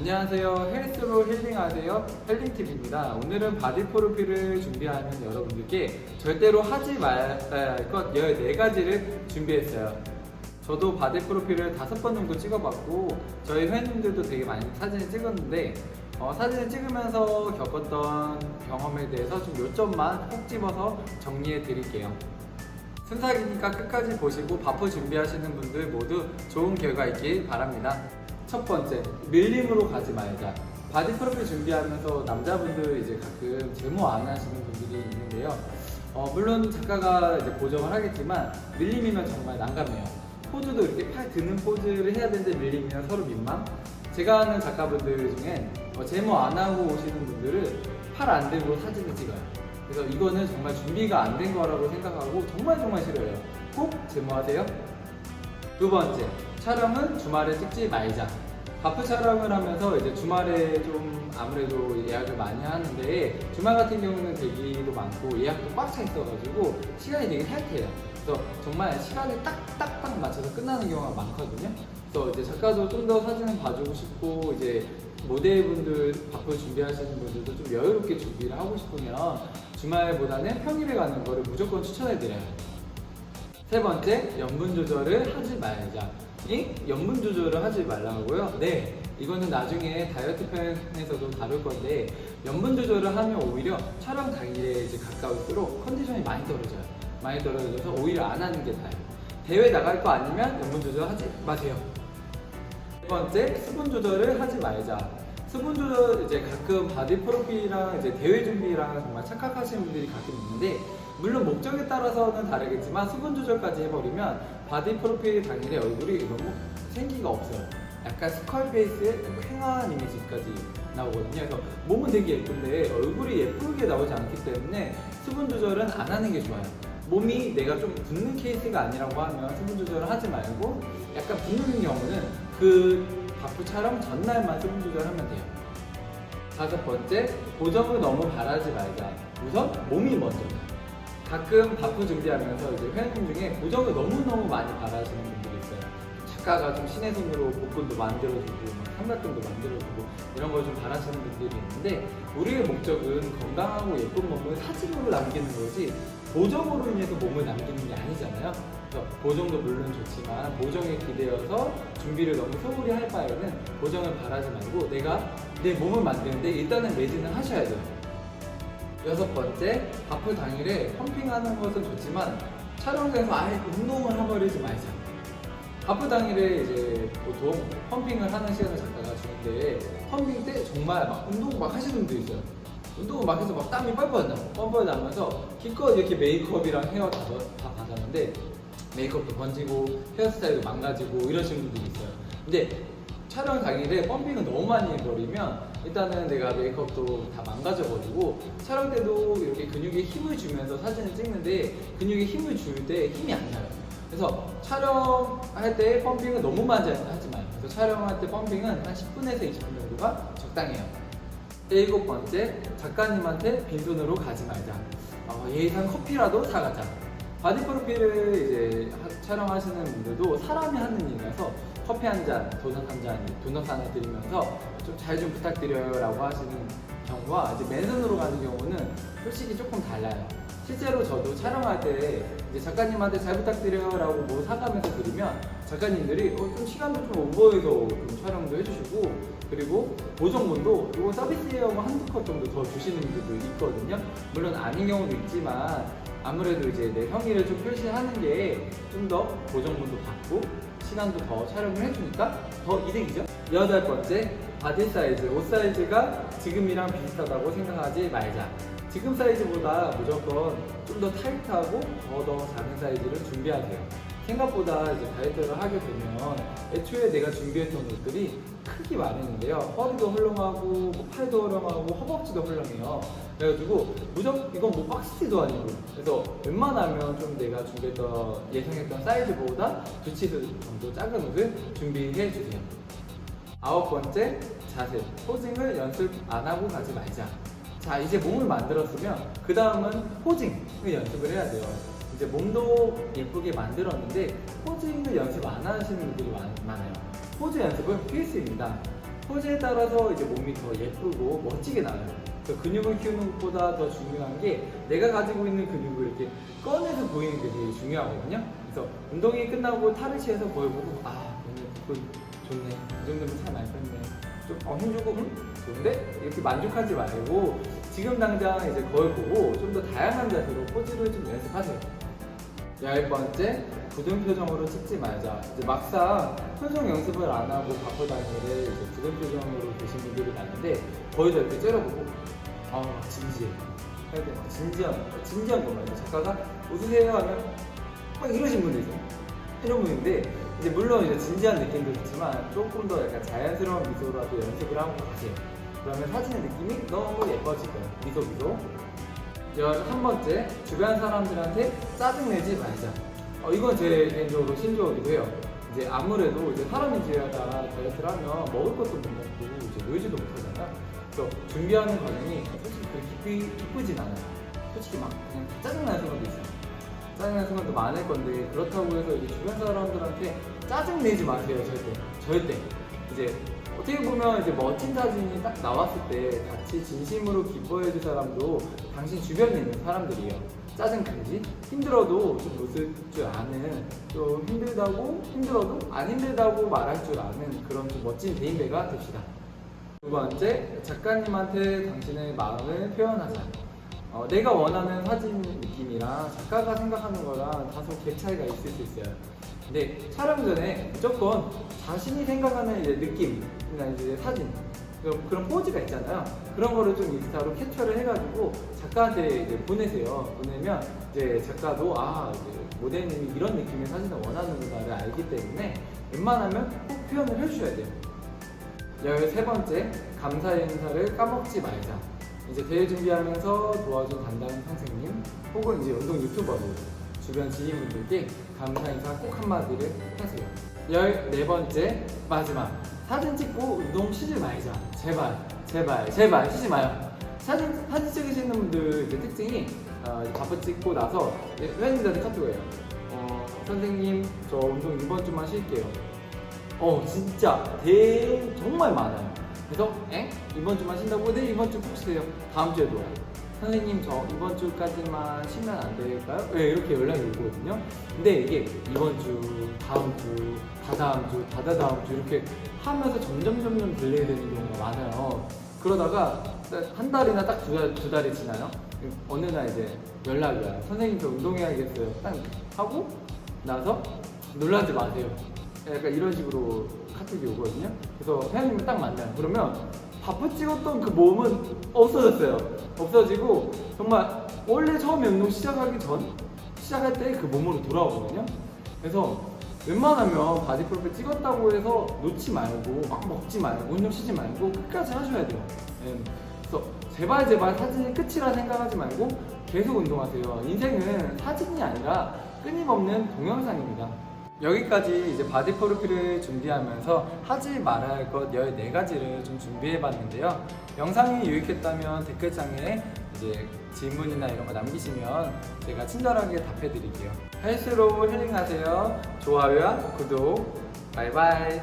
안녕하세요. 헬스로 힐링하세요. 헬링팁입니다. 오늘은 바디 프로필을 준비하는 여러분들께 절대로 하지 말아야 할 것 14가지를 준비했어요. 저도 바디 프로필을 다섯 번 정도 찍어봤고 저희 회원님들도 되게 많이 사진을 찍었는데 어, 사진을 찍으면서 겪었던 경험에 대해서 좀 요점만 꼭 집어서 정리해 드릴게요. 순삭이니까 끝까지 보시고 바프 준비하시는 분들 모두 좋은 결과 있길 바랍니다. 첫 번째, 밀림으로 가지 말자. 바디 프로필 준비하면서 남자분들 이제 가끔 제모 안 하시는 분들이 있는데요. 어, 물론 작가가 이제 보정을 하겠지만 밀림이면 정말 난감해요. 포즈도 이렇게 팔 드는 포즈를 해야 되는데 밀림이면 서로 민망. 제가 아는 작가분들 중엔 어, 제모 안 하고 오시는 분들은 팔안 들고 사진을 찍어요. 그래서 이거는 정말 준비가 안 된 거라고 생각하고 정말 정말 싫어요. 꼭 제모하세요. 두 번째, 촬영은 주말에 찍지 말자. 바프 촬영을 하면서 이제 주말에 좀 아무래도 예약을 많이 하는데 주말 같은 경우는 대기도 많고 예약도 꽉 차 있어가지고 시간이 되게 타이트해요. 그래서 정말 시간에 딱딱딱 맞춰서 끝나는 경우가 많거든요. 그래서 이제 작가도 좀 더 사진을 봐주고 싶고 이제 모델분들 바프 준비하시는 분들도 좀 여유롭게 준비를 하고 싶으면 주말보다는 평일에 가는 거를 무조건 추천해드려요. 세 번째, 염분 조절을 하지 말자. 이 염분 조절을 하지 말라고요? 네. 이거는 나중에 다이어트 편에서도 다룰 건데 염분 조절을 하면 오히려 촬영 당일에 이제 가까울수록 컨디션이 많이 떨어져요. 많이 떨어져서 오히려 안 하는 게 나아요. 대회 나갈 거 아니면 염분 조절 하지 마세요. 세 번째, 수분 조절을 하지 말자. 수분 조절 이제 가끔 바디 프로필이랑 이제 대회 준비랑 정말 착각하시는 분들이 가끔 있는데 물론 목적에 따라서는 다르겠지만 수분 조절까지 해버리면 바디 프로필 당일에 얼굴이 너무 생기가 없어요. 약간 스컬 베이스의 쾌한 이미지까지 나오거든요. 그래서 몸은 되게 예쁜데 얼굴이 예쁘게 나오지 않기 때문에 수분 조절은 안 하는 게 좋아요. 몸이 내가 좀 붓는 케이스가 아니라고 하면 수분 조절을 하지 말고 약간 붓는 경우는 그 바프 촬영 전날만 수분 조절하면 돼요. 다섯 번째, 보정을 너무 바라지 말자. 우선 몸이 먼저. 가끔 바프 준비하면서 이제 회원님 중에 보정을 너무너무 많이 바라시는 분들이 있어요. 작가가 좀 신의 손으로 복근도 만들어주고 막 삼각근도 만들어주고 이런 걸 좀 바라시는 분들이 있는데 우리의 목적은 건강하고 예쁜 몸을 사진으로 남기는 거지 보정으로 인해서 몸을 남기는 게 아니잖아요. 보정도 물론 좋지만 보정에 기대어서 준비를 너무 소홀히 할 바에는 보정을 바라지 말고 내가 내 몸을 만드는데 일단은 매진을 하셔야 돼요. 여섯 번째, 바프 당일에 펌핑하는 것은 좋지만 촬영장에서 아예 운동을 해버리지 말자. 바프 당일에 이제 보통 펌핑을 하는 시간을 작가가 주는데 펌핑 때 정말 막 운동 막 하시는 분도 있어요. 운동을 막 해서 막 땀이 뻘뻘 나, 뻘뻘 나면서 기껏 이렇게 메이크업이랑 헤어 다, 넣- 다 받았는데 메이크업도 번지고 헤어스타일도 망가지고 이러시는 분들이 있어요. 근데 촬영 당일에 펌핑을 너무 많이 해버리면 일단은 내가 메이크업도 다 망가져버리고 촬영 때도 이렇게 근육에 힘을 주면서 사진을 찍는데 근육에 힘을 줄 때 힘이 안 나요. 그래서 촬영할 때 펌핑은 너무 많이 하지 마요. 그래서 촬영할 때 펌핑은 한 10분에서 20분 정도가 적당해요. 일곱 번째, 작가님한테 빈손으로 가지 말자. 어, 예의상 커피라도 사가자. 바디 프로필을 이제 하- 촬영하시는 분들도 사람이 하는 일이라서 커피 한 잔, 도넛 한 잔, 도넛 하나 드리면서 좀 잘 좀 부탁드려요라고 하시는 경우와 이제 맨손으로 가는 경우는 솔직히 조금 달라요. 실제로 저도 촬영할 때 이제 작가님한테 잘 부탁드려요라고 뭐 사가면서 드리면 작가님들이 어, 좀 시간도 좀 오버해서 좀 촬영도 해주시고 그리고 보정문도 이거 서비스예요 뭐 한두 컷 정도 더 주시는 분들도 있거든요. 물론 아닌 경우도 있지만 아무래도 이제 내 성의를 좀 표시하는 게 좀 더 보정문도 받고 시간도 더 촬영을 해주니까 더 이득이죠. 여덟 번째 바디 사이즈, 옷 사이즈가 지금이랑 비슷하다고 생각하지 말자. 지금 사이즈보다 무조건 좀 더 타이트하고 더 더 작은 사이즈를 준비하세요. 생각보다 이제 다이어트를 하게 되면 애초에 내가 준비했던 옷들이 크기 많았는데요. 허리도 헐렁하고 뭐 팔도 헐렁하고 허벅지도 헐렁해요. 그래가지고 무조건 이건 뭐 박스티도 아니고 그래서 웬만하면 좀 내가 준비했던 예상했던 사이즈보다 두 치수 정도 작은 옷을 준비해 주세요. 아홉 번째 자세 포징을 연습 안 하고 가지 말자. 자 이제 몸을 만들었으면 그 다음은 포징을 연습을 해야 돼요. 이제 몸도 예쁘게 만들었는데 포징을 연습 안 하시는 분들이 많, 많아요. 포즈 연습은 필수입니다. 포즈에 따라서 이제 몸이 더 예쁘고 멋지게 나와요. 그래서 근육을 키우는 것보다 더 중요한 게 내가 가지고 있는 근육을 이렇게 꺼내서 보이는 게 되게 중요하거든요. 그래서 운동이 끝나고 탈을 취해서 거울 보고 아 오늘 뒷골 좋네. 이 정도면 살 많이 뺐네. 좀 어, 힘주고 음? 좋은데? 이렇게 만족하지 말고 지금 당장 이제 거울 보고 좀 더 다양한 자세로 포즈를 좀 연습하세요. 열 번째, 굳은 표정으로 찍지 말자. 이제 막상 표정 연습을 안 하고 바쁘 다니래 이제 굳은 표정으로 계신 분들이 많은데 거의 다 이렇게 째려보고 아 진지해. 해야 돼. 진지한 진지한 것만. 작가가 웃으세요 하면 막 이러신 분도 있어요. 이런 분인데 이제 물론 이제 진지한 느낌도 있지만 조금 더 약간 자연스러운 미소라도 연습을 하고 가세요. 그러면 사진의 느낌이 너무 거예요. 미소 미소. 열한 번째 주변 사람들한테 짜증 내지 말자. 어, 이건 제 개인적으로 신조어이기도 해요. 이제 아무래도 이제 사람이 지하다 다이어트를 하면 먹을 것도 못 먹고 이제 놀지도 못하잖아요. 그래서 준비하는 과정이 솔직히 그렇게 기쁘, 기쁘진 않아요. 솔직히 막 그냥 짜증나는 순간도 있어요. 짜증나는 순간도 많을 건데 그렇다고 해서 이제 주변 사람들한테 짜증 내지 마세요 절대. 절대. 이제 어떻게 보면 이제 멋진 사진이 딱 나왔을 때 같이 진심으로 기뻐해 줄 사람도 당신 주변에 있는 사람들이에요. 짜증 내지 힘들어도 좀 웃을 줄 아는 좀 힘들다고 힘들어도 안 힘들다고 말할 줄 아는 그런 좀 멋진 대인배가 됩시다. 두 번째 작가님한테 당신의 마음을 표현하자 어, 내가 원하는 사진 느낌이랑 작가가 생각하는 거랑 다소 갭 차이가 있을 수 있어요. 근데 촬영 전에 무조건 자신이 생각하는 이제 느낌이나 이제 사진 그런, 그런 포즈가 있잖아요. 그런 거를 좀 인스타로 캡처를 해가지고 작가한테 이제 보내세요. 보내면 이제 작가도 아 이제 모델님이 이런 느낌의 사진을 원하는구나를 알기 때문에 웬만하면 꼭 표현을 해주셔야 돼요. 열세 번째 감사 인사를 까먹지 말자. 이제 대회 준비하면서 도와준 담당 선생님 혹은 이제 운동 유튜버로 주변 지인분들께 감사 인사 꼭 한마디를 하세요. 열네 번째 마지막 사진 찍고 운동 쉬지 말자. 제발 제발 제발 쉬지 마요. 사진 사진 찍으시는 분들 이제 특징이 어, 바쁘 찍고 나서 회원님들한테 카톡이에요. 어, 선생님 저 운동 이번 주만 쉴게요. 어 진짜 대 정말 많아요. 그래서 엥 이번 주만 쉰다고 네 이번 주꼭 쉬세요. 다음 주에도 와요. 선생님 저 이번 주까지만 쉬면 안 될까요? 네 이렇게 연락이 오거든요. 근데 이게 이번 주, 다음 주, 다다음 주, 다다다음 주 이렇게 하면서 점점 점점 딜레이 되는 경우가 많아요. 그러다가 한 달이나 딱 두 달, 두 달이 지나요. 어느 날 이제 연락이 와요. 선생님 저 운동해야겠어요. 딱 하고 나서 놀라지 마세요. 약간 이런 식으로 카톡이 오거든요. 그래서 회원님을 딱 만나요. 그러면 바쁘 찍었던 그 몸은 없어졌어요. 없어지고 정말 원래 처음에 운동 시작하기 전 시작할 때 그 몸으로 돌아오거든요. 그래서 웬만하면 바디 프로필 찍었다고 해서 놓지 말고 막 먹지 말고 운동 쉬지 말고 끝까지 하셔야 돼요. 예. 그래서 제발 제발 사진이 끝이라 생각하지 말고 계속 운동하세요. 인생은 사진이 아니라 끊임없는 동영상입니다. 여기까지 이제 바디 프로필을 준비하면서 하지 말아야 할 것 14가지를 좀 준비해 봤는데요. 영상이 유익했다면 댓글창에 이제 질문이나 이런 거 남기시면 제가 친절하게 답해 드릴게요. 헬스로 힐링하세요. 좋아요와 구독. 바이바이.